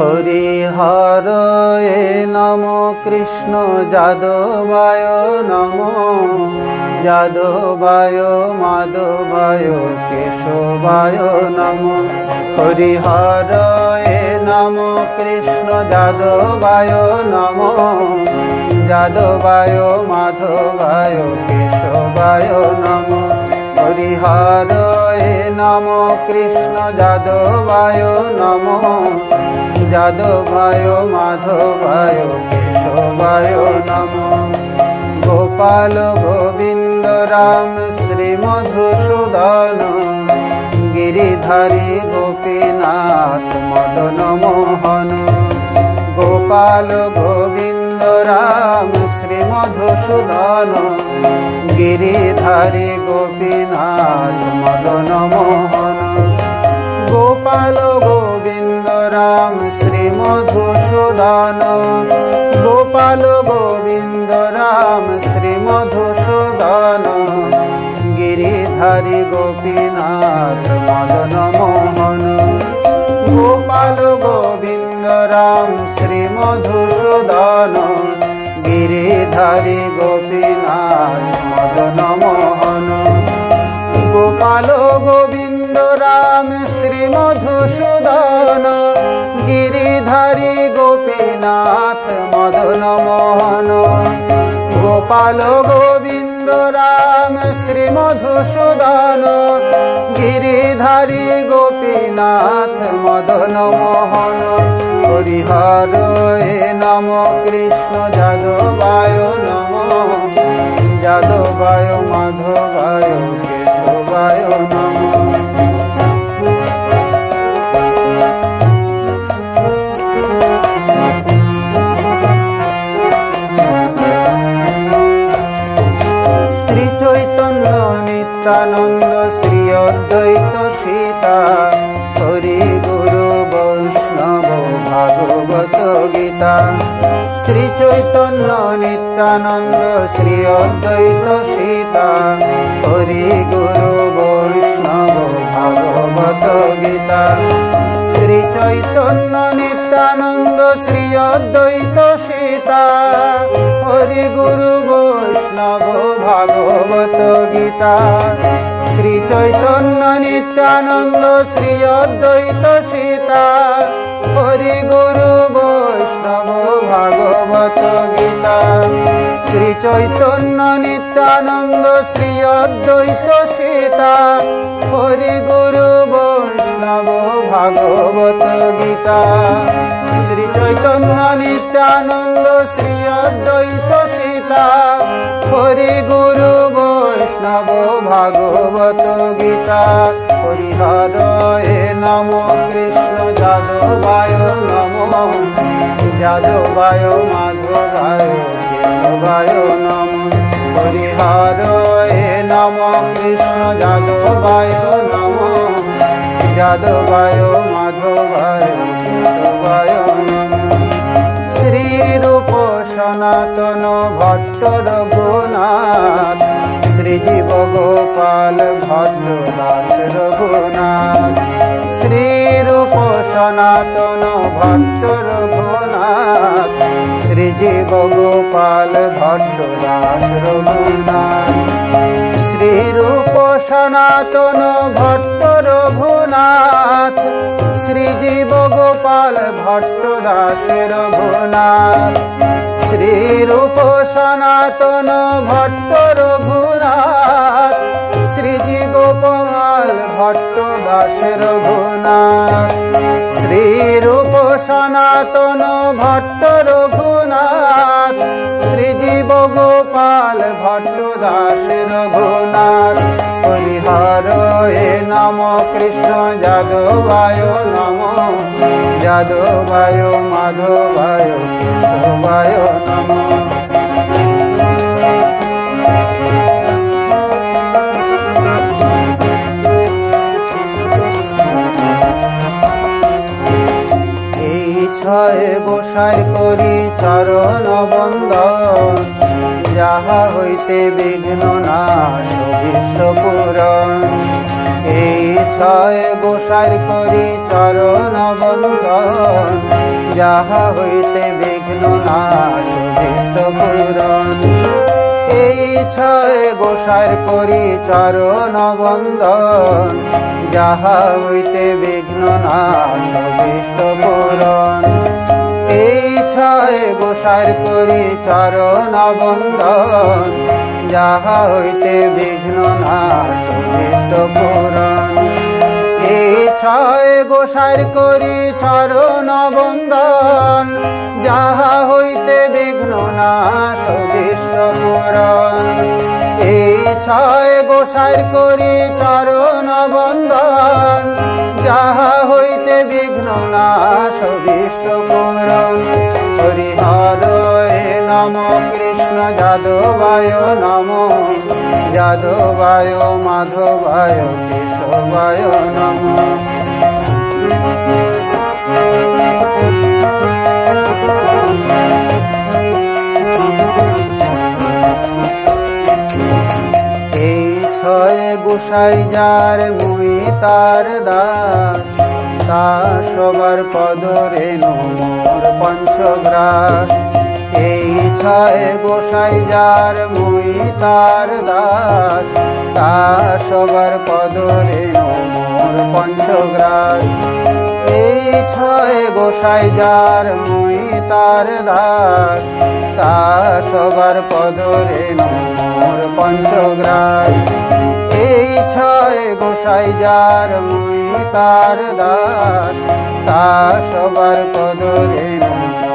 হরিহর এ নম কৃষ্ণ যাদবায় নম। যাদবায় মাধবায় কেশবায় নম। হরিহর এ নম কৃষ্ণ যাদবায় নম। যাদবায়, মাধবায়, কেশবায় নম। হরিহর এ নম কৃষ্ণ যাদবায় নম। যাদবায় মাধবায় কেশবায় নম। গোপাল গোবিন্দ রাম, শ্রী মধুসূদন। গিরিধারী গোপীনাথ মদন মোহন। গোপাল গোবিন্দ রাম, শ্রী মধুসূদন। গিরিধারী গোপীনাথ মদন মোহন। গোপাল গোবিন্দ রাম শ্রী মধুসূদন গোপাল গোবিন্দ রাম শ্রী মধুসূদন গিরিধারী গোপীনাথ মদন মোহন। গোপাল গোবিন্দ রাম শ্রী মধুসূদন গিরিধারী গোপীনাথ মদন মোহন। গোপাল গোবিন্দ রাম শ্রী মধুসূদন গিরিধারী গোপীনাথ মদন মোহন গোপাল গোবিন্দ রাম শ্রী মধুসূদন গিরিধারী গোপীনাথ মদন মোহন হরিহর নম কৃষ্ণ, যাদবায় নম। যাদবায় মাধবায় কেশবায় নম শ্রী চৈতন্য নিত্যানন্দ শ্রী অদ্বৈত সীতা, হরি গুরু বৈষ্ণব ভাগবত গীতা। শ্রী চৈতন্য নিত্যানন্দ শ্রী অদ্বৈত সীতা, হরি শ্রী অদ্বৈত সীতা হরি গুরু বৈষ্ণব ভাগবত গীতা। শ্রী চৈতন্য নিত্যানন্দ শ্রী অদ্বৈত সীতা হরি গুরু বৈষ্ণব ভাগবত গীতা। শ্রী চৈতন্য নিত্যানন্দ শ্রী অদ্বৈত সীতা হরি গুরু বৈষ্ণব ভাগবত গীতা। চৈতন্য নিত্যানন্দ শ্রী অদ্বৈত সীতা। হরি গুরু বৈষ্ণব ভাগবত গীতা। হরিহর এ নম কৃষ্ণ যাদবায় নম। যাদবায় মাধবায় কেশবায় নম। হরিহর এ নম কৃষ্ণ যাদবায় নম। যাদবায় মাধবায় কেশবায় শ্রীরূপ সনাতন ভট্ট রঘুনাথ শ্রীজীব গোপাল ভট্ট দাস রঘুনাথ শ্রীরূপ সনাতন ভট্ট রঘুনাথ শ্রীজীব গোপাল ভট্ট দাস রঘুনাথ। শ্রীরূপ সনাতন ভট্ট রঘুনাথ শ্রীজীব গোপাল ভট্ট দাস রঘুনাথ শ্রীরূপ সনাতন ভট্ট রঘুনাথ শ্রীজি গোপাল ভট্ট দাস রঘুনাথ শ্রীরূপ সনাতন ভট্ট রঘুনাথ। শ্রীজীব গোপাল ভট্ট দাস রঘুনাথ হরিহর, এ নম কৃষ্ণ, যাদবায় নম। যাদবায়, মাধবায়, কেশবায় নম। ছয় গোসার করি চরণ বন্দন। যাহা হইতে বিঘ্ন নাশ অভীষ্ট পূরণ। এই ছয় গোসার করি চরণ বন্দন। যাহা হইতে বিঘ্ন না সুধিষ্ট পূরণ। এই ছয় গোসার করি চরণ বন্দন। যাহা হইতে বিঘ্ন না সুধিষ্ট পূরণ। এই গোসার করি চরণ বন্ধন, যাহা হইতে বিঘ্ন না পূরণ। এই ছয় গোসার করি চরণ বন্ধন, যাহা হইতে বিঘ্ন না সবিষ্ট পুরন ছয় গোসার করি চরণ বন্দন যাহা হইতে বিঘ্ন না, সবিষ্ট পুরন হরিহর নম কৃষ্ণ, যাদবায় নম। যাদবায় মাধবায়, কেশবায় নম। এই গোসাই যার মুই তার দাস। তা সবার পদরে মোর পঞ্চগ্রাস। এই ছয় গোসাই যার মুই তার দাস। তা সবার পদরে মোর পঞ্চগ্রাস। এই ছয় গোসাই যার মুই তার দাস। তা সবার পদরে মোর পঞ্চগ্রাস। ছয় গোসাই যার মুই তার দাস, তা সবার পদরে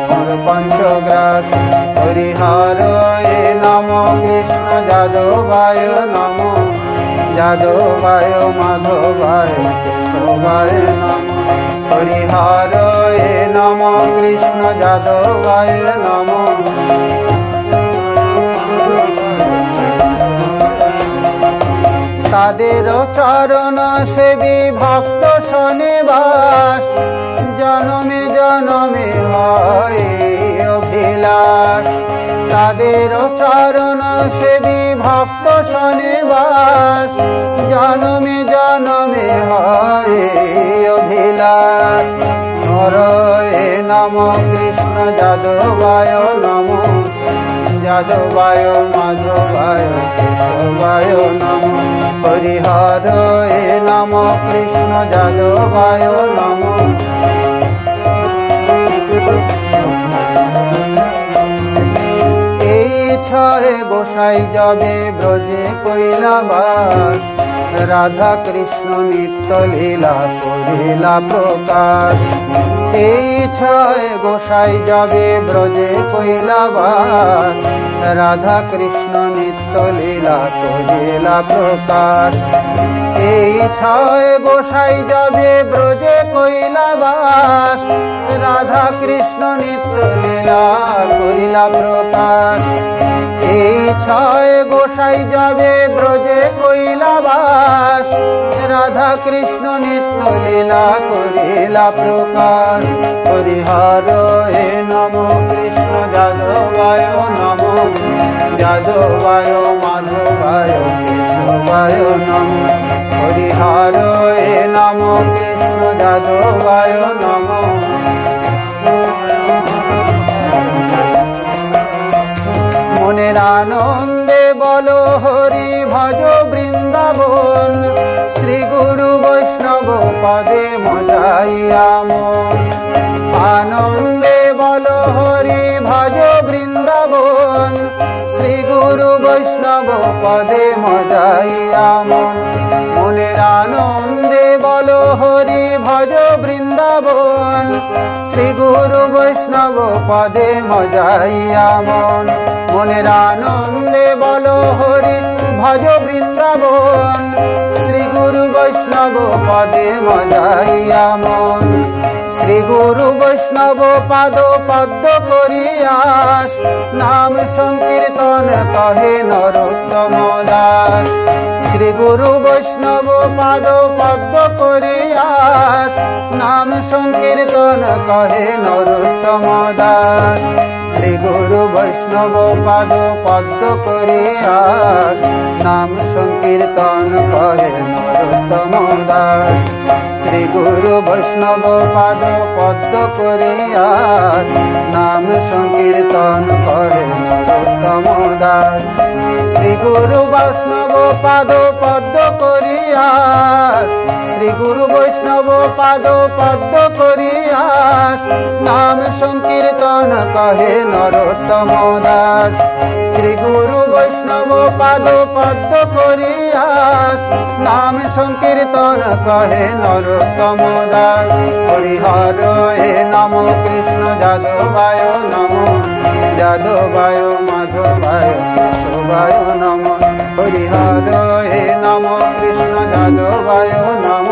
মোর পঞ্চগ্রাস। হরিহর, এ নম কৃষ্ণ, যাদবায় নম, যাদবায় মাধবায় কেশবায় নম। হরিহর, এ নম কৃষ্ণ, যাদবায় নম। তাদের চরণ সেবী ভক্ত শনিবাস। জনমে জনমে হয় অভিলাষ। তাদের চরণ সেবী ভক্ত শনিবাস। জনমে জনমে হয় অভিলাষ। নরয়ে নম কৃষ্ণ যাদবায় নম। যাদবায় মাধবায় কেশবায় নম হরিহর এ নম কৃষ্ণ যাদবায় নম এই ছয় গোসাই যাবে ব্রজে কৈলাবাস রাধা কৃষ্ণ নিত্য লীলা করিলা প্রকাশ। এই ছয় গোসাই যাবে ব্রজে কৈলাবাস রাধা কৃষ্ণ নিত্য লীলা করিলা প্রকাশ। এই ছয় গোসাই যাবে ব্রজে কৈলাবাস। রাধা কৃষ্ণ নিত্য লীলা করিলা প্রকাশ। এই ছয় গোসাই যাবে ব্রজে কৈলাবাস রাধা কৃষ্ণ নিত্য লীলা করিলা প্রকাশ। হরিহর, হে নম কৃষ্ণ, যাদবায় নম। যাদবায় মাধবায় কেশবায় নম। হরিহর, হে নম কৃষ্ণ, যাদবায় নম। পদে মজাইয়া মন আনন্দে বলো হরি ভজ বৃন্দাবন। শ্রী গুরু বৈষ্ণব পদে মজাইয়া মন মনের আনন্দে বলো হরি ভজ বৃন্দাবন। শ্রী গুরু বৈষ্ণব পদে মজাইয়া মন মনের আনন্দে বলো হরি ভজ বৃন্দাবন। গুরু বৈষ্ণব পদে মজাইয়া মন। শ্রী গুরু বৈষ্ণব পাদ পদ্ম করিয়াস, নাম সংকীর্তন কহে নরোত্তম দাস। শ্রী গুরু বৈষ্ণব পাদ পদ্ম করিয়াস, নাম সংকীর্তন কহে নরোত্তম দাস। শ্রী গুরু বৈষ্ণব পাদ পদ্ম করিয়াস নাম সংকীর্তন কহে নরোত্তম দাস। শ্রী গুরু বৈষ্ণব পাদ পদ্ম করিয়াস নাম সংকীর্তন করে নরোত্তম দাস। শ্রী গুরু বৈষ্ণব পাদ পদ্ম করিয়াস শ্রী গুরু বৈষ্ণব পাদ পদ্ম করিয়াস নাম সংকীর্তন কহে নরোত্তম দাস। শ্রী গুরু বৈষ্ণব পাদ পদ্ম করিয়াস নাম সংকীর্তন কহে নরোত্তম দাস হরিহর, হে নম কৃষ্ণ, যাদবায় নম। যাদবায় মাধবায় কেশবায় নম। হরিহর, হে নম কৃষ্ণ, যাদবায় নম।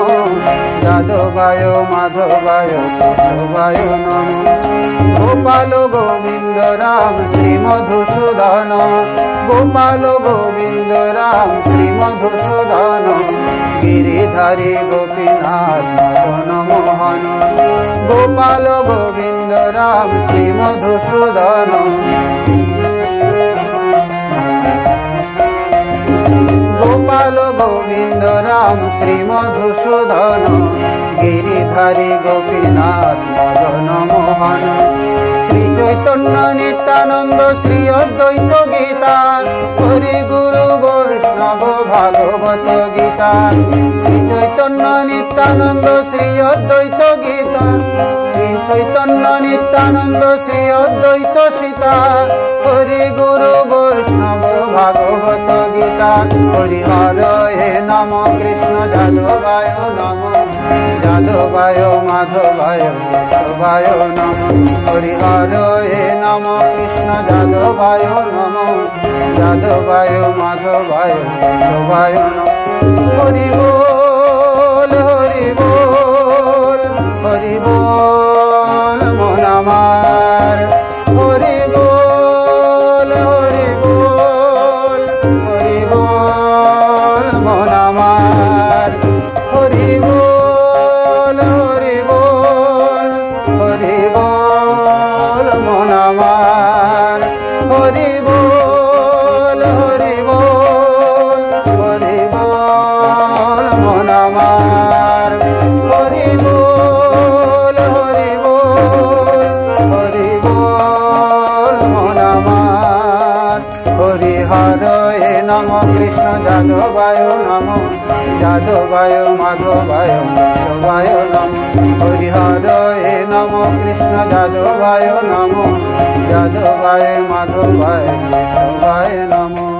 যাদবায়, মাধবায় কেশবায় নম। গোপাল গোবিন্দ রাম শ্রী মধুসূদন। গোপাল গোবিন্দ রাম শ্রী মধুসূদন। গিরিধারী গোপীনাথ মদন মোহন। গোপাল গোবিন্দ রাম শ্রী মধুসূদন। গোবিন্দ রাম শ্রী মধুসূদন, গিরিধারী গোপীনাথ মদন মোহন, শ্রী চৈতন্য নিত্যানন্দ শ্রী অদ্বৈত গীতা, হরি গুরু বৈষ্ণব ভাগবত গীতা, শ্রী চৈতন্য নিত্যানন্দ শ্রী অদ্বৈত গীতা। চৈতন্য নিত্যানন্দ শ্রী অদ্বৈত সীতা। হরি গুরু, বৈষ্ণব, ভাগবত গীতা। হরি হর, হে নম, কৃষ্ণ, যাদবায় নম। যাদবায়, মাধবায় কেশবায় নম। হরি হর, হে নম, কৃষ্ণ, যাদবায় নম। যাদবায়, মাধবায় কেশবায় নম। হরি বল হরি বল হরি বল। মন আমার। হরি বল হরি বল হরি বল নম কৃষ্ণ যাদবায় নম যাদবায় মাধবায় কেশবায় নম হরিহর হে নম কৃষ্ণ যাদবায় নম যাদবায় মাধবায় কেশবায় নম